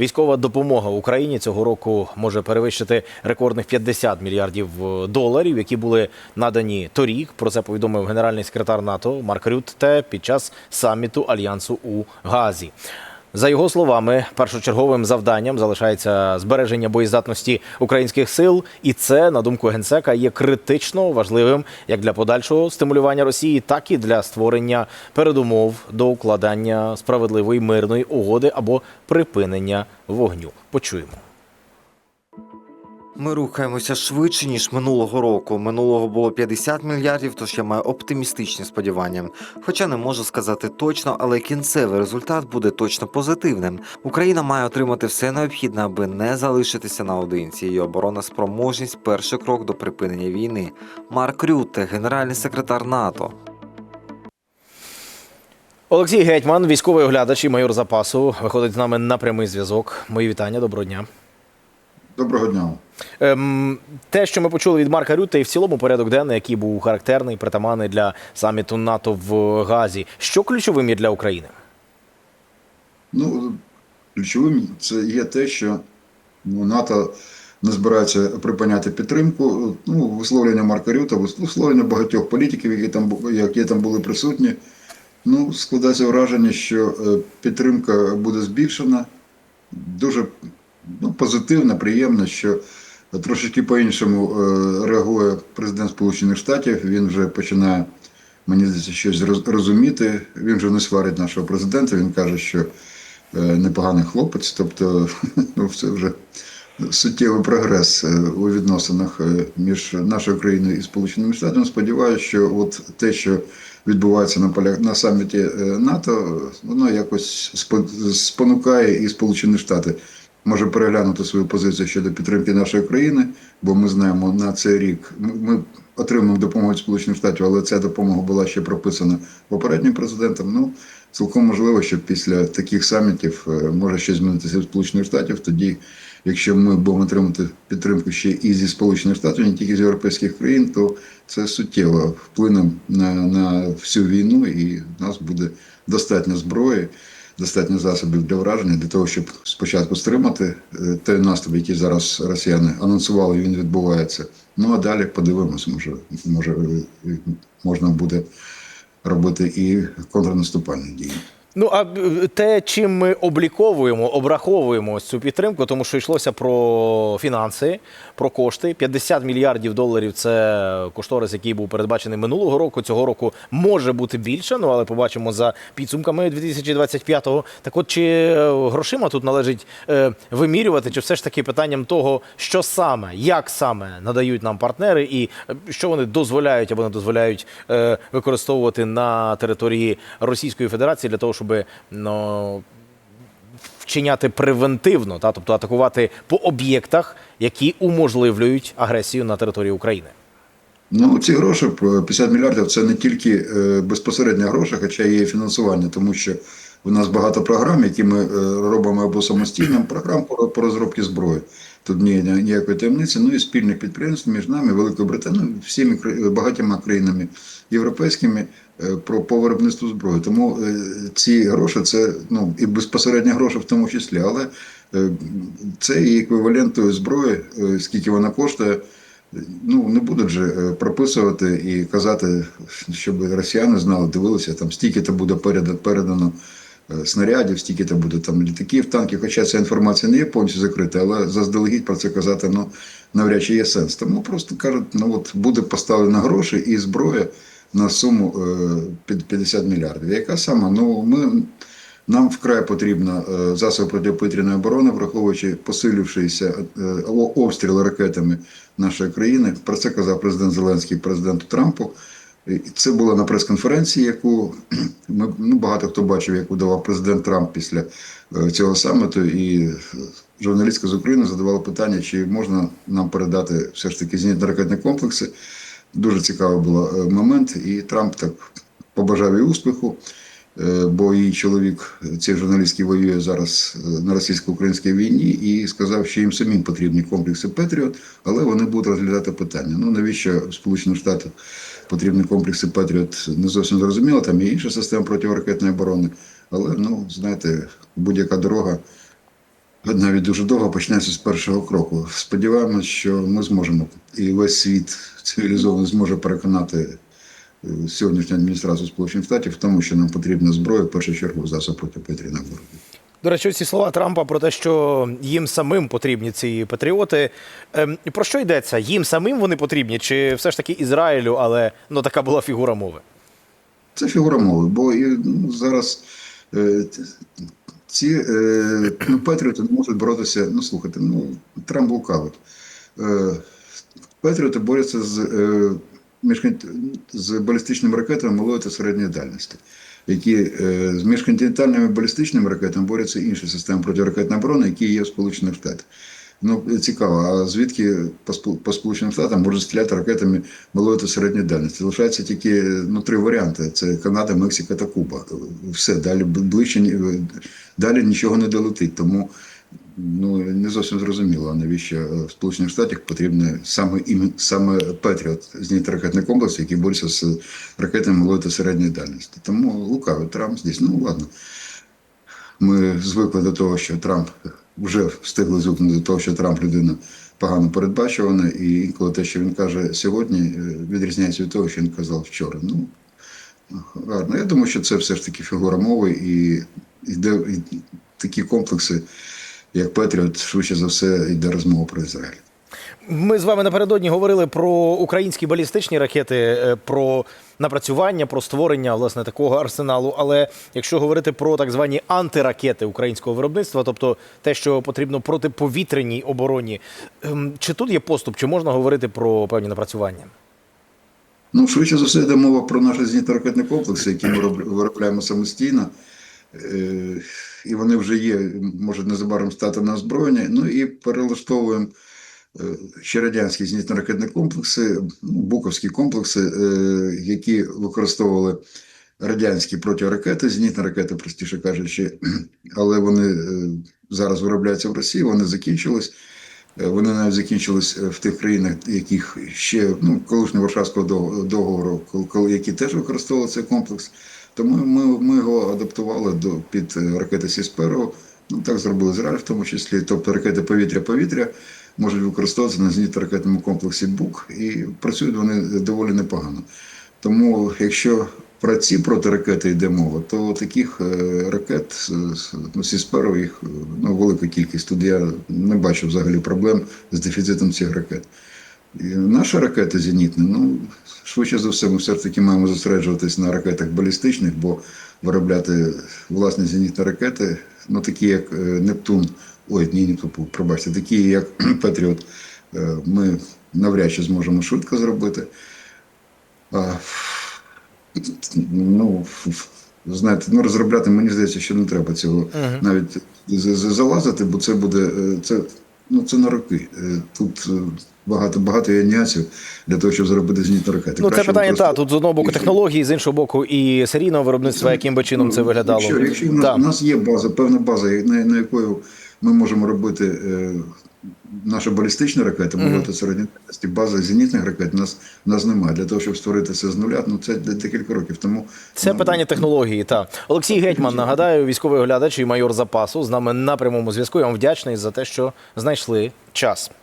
Військова допомога Україні цього року може перевищити рекордних 50 мільярдів е, доларів, які були надані торік. Про це повідомив генеральний секретар НАТО Марк Рютте під час саміту альянсу у Газі. За його словами, першочерговим завданням залишається збереження боєздатності українських сил, і це, на думку генсека, є критично важливим як для подальшого стимулювання Росії, так і для створення передумов до укладання справедливої мирної угоди або припинення вогню. Почуємо. Ми рухаємося швидше ніж минулого року. Минулого було 50 мільярдів, тож я маю оптимістичні сподівання. Хоча не можу сказати точно, але кінцевий результат буде точно позитивним. Україна має отримати все необхідне, аби не залишитися наодинці. Її оборона спроможність перший крок до припинення війни. Марк Рютте, генеральний секретар НАТО. Олексій Гетьман, військовий оглядач і майор запасу, виходить з нами на прямий зв'язок. Мої вітання, доброго дня. Доброго дня. Ем, те, що ми почули від Марка Рютте, і в цілому порядок денний, який був характерний, притаманний для саміту НАТО в Газі. Що ключовим є для України? Ну, ключовим це є те, що ну, НАТО не збирається припиняти підтримку. Ну, висловлення Марка Рюта, висловлення багатьох політиків, які там, які там були присутні. Ну, складається враження, що е, підтримка буде збільшена. Дуже ну, позитивно, приємно, що трошечки по-іншому е, реагує президент Сполучених Штатів. Він вже починає, мені здається, щось роз- розуміти. Він вже не сварить нашого президента. Він каже, що е, непоганий хлопець. Тобто, ну, це вже суттєвий прогрес е, у відносинах між нашою країною і Сполученими Штатами. Сподіваюся, що от те, що відбувається на полях на саміті НАТО, воно якось спо- спонукає і Сполучені Штати може переглянути свою позицію щодо підтримки нашої країни, бо ми знаємо на цей рік ми, отримуємо допомогу від Сполучених Штатів, але ця допомога була ще прописана попереднім президентом. Ну цілком можливо, що після таких самітів е, може щось змінитися в Сполучених Штатів. Тоді, якщо ми будемо отримати підтримку ще і зі Сполучених Штатів, не тільки з європейських країн, то це суттєво вплине на, на всю війну, і в нас буде достатньо зброї достатньо засобів для враження для того, щоб спочатку стримати е, той наступ, який зараз росіяни анонсували, він відбувається. Ну а далі подивимось, може, може е, можна буде робити і контрнаступальні дії. Ну а е, те, чим ми обліковуємо, обраховуємо ось цю підтримку, тому що йшлося про фінанси, про кошти. 50 мільярдів доларів це кошторис, який був передбачений минулого року. Цього року може бути більше. Ну але побачимо за підсумками 2025-го. Так, от чи е, грошима тут належить е, вимірювати, чи все ж таки питанням того, що саме, як саме надають нам партнери, і що вони дозволяють або не дозволяють використовувати на території Російської Федерації для того, щоб ну, вчиняти превентивно, та, тобто атакувати по об'єктах, які уможливлюють агресію на території України. Ну, ці гроші, по 50 мільярдів, це не тільки е, безпосередні гроші, хоча є фінансування, тому що у нас багато програм, які ми е, робимо або самостійно, програм по розробці зброї. Тут ні, ні- ніякої таємниці, ну і спільних підприємств між нами, Великою Британією, всіми багатьма країнами європейськими е, про по виробництву зброї. Тому е, ці гроші це ну і безпосередні гроші в тому числі, але е, це і еквівалент зброї, скільки вона коштує. Ну, не будуть же прописувати і казати, щоб росіяни знали, дивилися, там стільки-то буде переда- передано е, снарядів, стільки-то буде там літаків, танків. Хоча ця інформація не є повністю закрита, але заздалегідь про це казати ну, навряд чи є сенс. Тому просто кажуть, ну от буде поставлено гроші і зброя на суму е, під 50 мільярдів. Яка сама? Ну, ми нам вкрай потрібно е, засоби протиповітряної оборони, враховуючи посилившися е, обстріли ракетами нашої країни. Про це казав президент Зеленський президенту Трампу. Це було на прес-конференції, яку ми ну, багато хто бачив, яку давав президент Трамп після е, цього саміту. І е, журналістка з України задавала питання, чи можна нам передати все ж таки зенітно-ракетні комплекси. Дуже цікавий був е, момент, і Трамп так побажав і успіху. Е, бо її чоловік, цей журналістський воює зараз е, на російсько-українській війні, і сказав, що їм самим потрібні комплекси Петріот, але вони будуть розглядати питання. Ну навіщо Сполучених Штатів потрібні комплекси Петріот, не зовсім зрозуміло. Там є інша система протиракетної оборони. Але ну знаєте, будь-яка дорога навіть дуже довго почнеться з першого кроку. Сподіваємось, що ми зможемо, і весь світ цивілізований зможе переконати е, сьогоднішню адміністрацію Сполучених Штатів в тому, що нам потрібна зброя, в першу чергу, засоб протиповітряної оборони. До речі, ці слова Трампа про те, що їм самим потрібні ці патріоти. Ем, про що йдеться? Їм самим вони потрібні, чи все ж таки Ізраїлю, але ну така була фігура мови? Це фігура мови, бо і, ну, зараз е, ці е, ну, патріоти не можуть боротися. Ну, слухайте, ну, Трамп лукавить. Е, патріоти борються з, е, з балістичними ракетами малої та середньої дальності, які е, з міжконтинентальними балістичними ракетами борються інші системи протиракетної оборони, які є в Сполучених Штатах. Ну, цікаво, а звідки по, Спол- по Сполученим Штатам можуть стріляти ракетами малої та середньої дальності? Залишається тільки ну, три варіанти: це Канада, Мексика та Куба. Все, далі ближче далі нічого не долетить. Тому ну, не зовсім зрозуміло, навіщо е, в Сполучених Штатах потрібне саме іменно саме Петріот, зенітно-ракетний комплекс, який бореться з ракетами малої та середньої дальності. Тому лукавий Трамп здесь. Ну ладно. Ми звикли до того, що Трамп вже встигли звикнути до того, що Трамп людина погано передбачувана, і інколи те, що він каже сьогодні, е, відрізняється від того, що він казав вчора. Ну гарно. Я думаю, що це все ж таки фігура мови, і, і, де, і такі комплекси, як Петріот, швидше за все, йде розмова про Ізраїль. Ми з вами напередодні говорили про українські балістичні ракети, е, про напрацювання, про створення власне такого арсеналу. Але якщо говорити про так звані антиракети українського виробництва, тобто те, що потрібно протиповітряній обороні, ем, чи тут є поступ, чи можна говорити про певні напрацювання? Ну, швидше за все, йде мова про наші зенітно-ракетні комплекси, які ми роб- виробляємо самостійно. Е, І вони вже є, можуть незабаром стати на озброєння. Ну і перелаштовуємо е, ще радянські зенітно-ракетні комплекси, ну, буковські комплекси, е, які використовували радянські протиракети, зенітні ракети, простіше кажучи, але вони зараз виробляються в Росії, вони закінчились. Вони навіть закінчились в тих країнах, яких ще ну, колишнього Варшавського договору, кол- кол- які теж використовували цей комплекс. Тому ми, ми його адаптували до під е, ракети Сісперо. Ну так зробили Ізраїль в тому числі. Тобто ракети повітря-повітря можуть використовуватися на зенітно-ракетному комплексі БУК, і працюють вони доволі непогано. Тому, якщо про ці протиракети йде мова, то таких е, ракет ну, Сісперо їх е, ну, велика кількість. Тут я не бачу взагалі проблем з дефіцитом цих ракет. І наші ракети зенітні, ну швидше за все, ми все ж таки маємо зосереджуватись на ракетах балістичних, бо виробляти власні зенітні ракети, ну такі як е, Нептун, ой, ні, Нептун, пробачте, такі як Патріот, е, ми навряд чи зможемо швидко зробити. А, ну, знаєте, ну розробляти, мені здається, що не треба цього навіть залазити, бо це буде е, це, ну, це на роки. Е, Тут е, багато багато є нюансів для того, щоб зробити зенітні ракети. Ну, це питання просто... та тут з одного боку технології, з іншого боку, і серійного виробництва, яким би чином це виглядало. Якщо, якщо в нас, у нас є база, певна база, на, на якою ми можемо робити е, балістична ракета mm середньої дальності, база зенітних ракет, у нас, у нас немає. Для того, щоб створити це з нуля, ну це декілька років. Тому Це ну, питання технології. Та Олексій Гетьман, нагадаю, військовий оглядач і майор запасу з нами на прямому зв'язку. Я вам вдячний за те, що знайшли час.